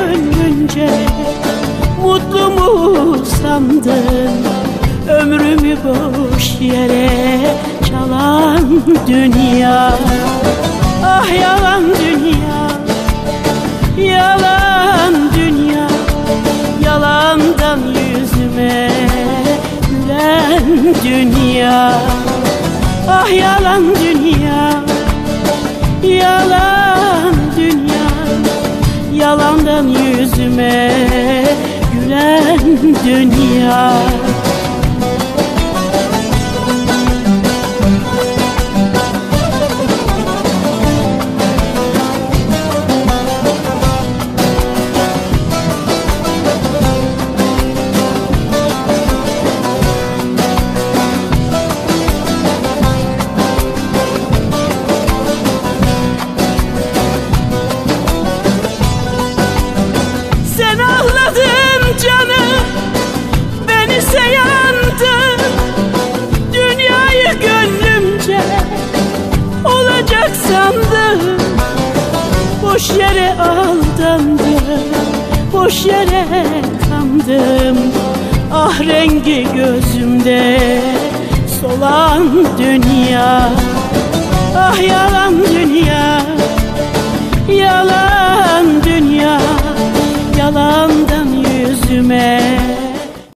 gönlünce Mutlu mu sandın? Ömrümü boş yere Çalan dünya. Ah yalan dünya Yalan dünya. Yalandan yüzüme Gülen dünya. Ah yalan dünya. Yüzüme gülen dünya Olacak sandım Boş yere aldandım Boş yere kandım. Ah rengi gözümde Solan dünya Ah yalan dünya Yalan dünya. Yalandan yüzüme